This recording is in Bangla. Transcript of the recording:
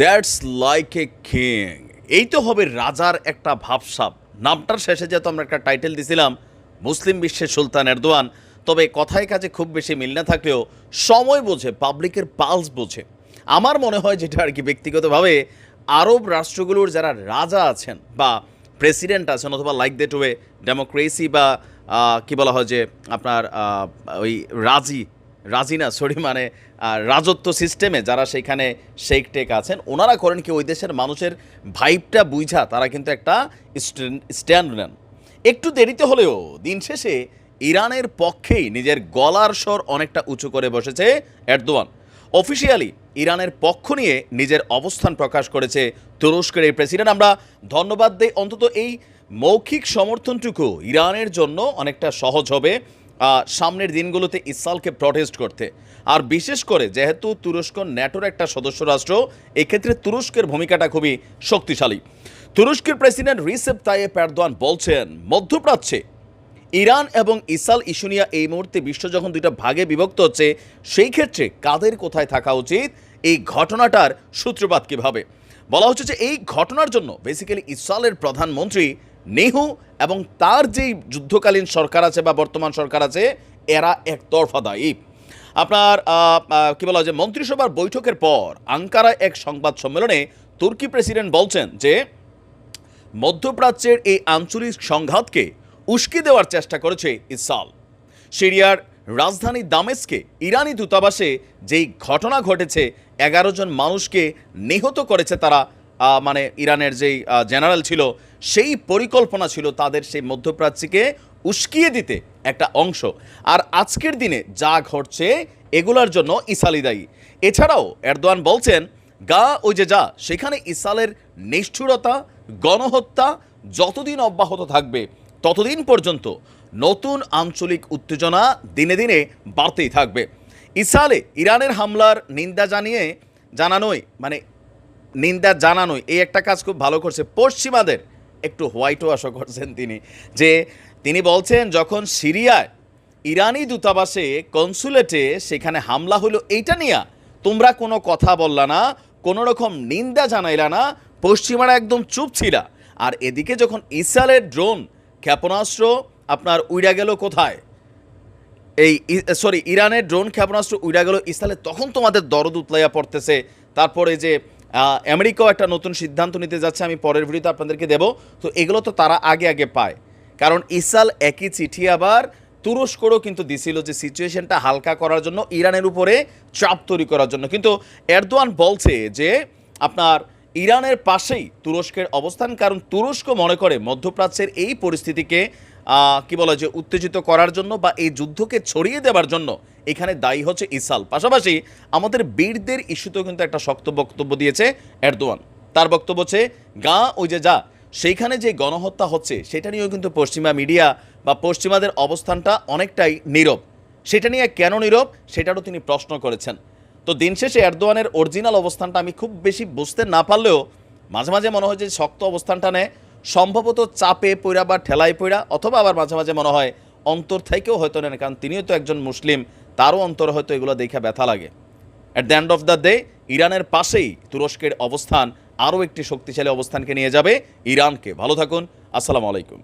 That's like a king. এই তো হবে রাজার একটা ভাবসাব। নামটার শেষে যেহেতু আমরা একটা টাইটেল দিছিলাম, মুসলিম বিশ্বের সুলতান এরদোয়ান, তবে কথায় কাজে খুব বেশি মিল না থাকলেও সময় বোঝে, পাবলিকের পালস বোঝে। আমার মনে হয় যেটা আর কি ব্যক্তিগতভাবে, আরব রাষ্ট্রগুলোর যারা রাজা আছেন বা প্রেসিডেন্ট আছেন অথবা লাইক দ্যাট ওয়ে ডেমোক্রেসি বা কি বলা হয় যে আপনার ওই রাজি রাজি না সরি মানে রাজত্ব সিস্টেমে যারা সেখানে শেক টেক আছেন, ওনারা করেন কি, ওই দেশের মানুষের ভাইবটা বুঝা তারা কিন্তু একটা স্ট্যান্ড নেন। একটু দেরিতে হলেও দিন শেষে ইরানের পক্ষেই নিজের গলার স্বর অনেকটা উঁচু করে বসেছে এরদোয়ান। অফিসিয়ালি ইরানের পক্ষ নিয়ে নিজের অবস্থান প্রকাশ করেছে তুরস্কের এই প্রেসিডেন্ট আমরা ধন্যবাদ দেই অন্তত এই মৌখিক সমর্থনটুকু ইরানের জন্য অনেকটা সহজ হবে। সামনের দিনগুলোতে ইসরায়েলকে প্রটেস্ট করতে। আর বিশেষ করে যেহেতু তুরস্ক ন্যাটোর একটা সদস্য রাষ্ট্র, এক্ষেত্রে তুরস্কের ভূমিকাটা খুবই শক্তিশালী। তুরস্কের প্রেসিডেন্ট রিসেপ তাইয়েপ এরদোয়ান বলছেন, মধ্যপ্রাচ্যে ইরান এবং ইসাল ইস্যু নিয়ে এই মুহূর্তে বিশ্ব যখন দুইটা ভাগে বিভক্ত হচ্ছে, সেই ক্ষেত্রে কাদের কোথায় থাকা উচিত? এই ঘটনাটার সূত্রপাত কীভাবে? বলা হচ্ছে যে এই ঘটনার জন্য বেসিক্যালি ইসরায়েলের প্রধানমন্ত্রী নেহু এবং তার যেই যুদ্ধকালীন সরকার আছে বা বর্তমান সরকার আছে, এরা একতরফা দায়ী। আপনার কি বলা হয় যে মন্ত্রিসভার বৈঠকের পর আঙ্কারায় এক সংবাদ সম্মেলনে তুর্কি প্রেসিডেন্ট বলছেন যে, মধ্যপ্রাচ্যের এই আঞ্চলিক সংঘাতকে উস্কে দেওয়ার চেষ্টা করেছে ইসাল সিরিয়ার রাজধানী দামেস্কে ইরানি দূতাবাসে যেই ঘটনা ঘটেছে, এগারো জন মানুষকে নিহত করেছে তারা মানে ইরানের যেই জেনারেল ছিল, সেই পরিকল্পনা ছিল তাদের সেই মধ্যপ্রাচ্যকে উস্কিয়ে দিতে একটা অংশ। আর আজকের দিনে যা ঘটছে, এগুলার জন্য ইসালি দায়ী। এছাড়াও এরদোয়ান বলছেন, গা ওই যে যা, সেখানে ইসালের নিষ্ঠুরতা, গণহত্যা যতদিন অব্যাহত থাকবে, ততদিন পর্যন্ত নতুন আঞ্চলিক উত্তেজনা দিনে দিনে বাড়তেই থাকবে। ইসালে ইরানের হামলার নিন্দা জানিয়ে জানানোই মানে নিন্দা জানানোই এই একটা কাজ খুব ভালো করছে। পশ্চিমাদের একটু হোয়াইট ওয়াশও করছেন তিনি, যে তিনি বলছেন, যখন সিরিয়ায় ইরানি দূতাবাসে কনসুলেটে সেখানে হামলা হলো, এইটা নিয়ে তোমরা কোনো কথা বললা না, কোনো রকম নিন্দা জানাইলা না, পশ্চিমারা একদম চুপ ছিলা। আর এদিকে যখন ইসরায়েলের ড্রোন ক্ষেপণাস্ত্র আপনার উইড়া গেল কোথায়? এই সরি, ইরানের ড্রোন ক্ষেপণাস্ত্র উড়া গেল ইসরায়েলে, তখন তোমাদের দরদ উতলাইয়া পড়তেছে। তারপরে যে আমেরিকাও একটা নতুন সিদ্ধান্ত নিতে যাচ্ছে, আমি পরের ভিডিওতে আপনাদেরকে দেব। তো এগুলো তো তারা আগে আগে পায়। কারণ ইসরায়েল একই চিঠি আবার তুরস্করও কিন্তু দিছিল যে সিচুয়েশনটা হালকা করার জন্য, ইরানের উপরে চাপ তৈরি করার জন্য। কিন্তু এরদোয়ান বলছে যে, আপনার ইরানের পাশেই তুরস্কের অবস্থান, কারণ তুরস্ক মনে করে মধ্যপ্রাচ্যের এই পরিস্থিতিকে কি বলা যে উত্তেজিত করার জন্য বা এই যুদ্ধকে ছড়িয়ে দেওয়ার জন্য এখানে দায়ী হচ্ছে ইসাল পাশাপাশি আমাদের বীরদের ইস্যুতেও কিন্তু একটা শক্ত বক্তব্য দিয়েছে এরদোয়ান। তার বক্তব্য হচ্ছে, গা, ওই যে যা, সেইখানে যে গণহত্যা হচ্ছে, সেটা নিয়েও কিন্তু পশ্চিমা মিডিয়া বা পশ্চিমাদের অবস্থানটা অনেকটাই নীরব। সেটা নিয়ে কেন নীরব, সেটারও তিনি প্রশ্ন করেছেন। তো দিন শেষে এরদোয়ানের অরিজিনাল অবস্থানটা আমি খুব বেশি বুঝতে না পারলেও মাঝে মাঝে মনে হয় যে শক্ত অবস্থানটা নেয়। সম্ভবত চাপে পইরা বা ঠেলাই পইরা অথবা আবার মাঝে মাঝে মনে হয় অন্তর থেকেও হয়তো নেন, কারণ তিনিও তো একজন মুসলিম, তারও অন্তর হয়তো এগুলো দেখে ব্যথা লাগে। At the end of the day ইরানের পাশেই তুরস্কের অবস্থান আরও একটি শক্তিশালী অবস্থানকে নিয়ে যাবে ইরানকে। ভালো থাকুন, আসসালামু আলাইকুম।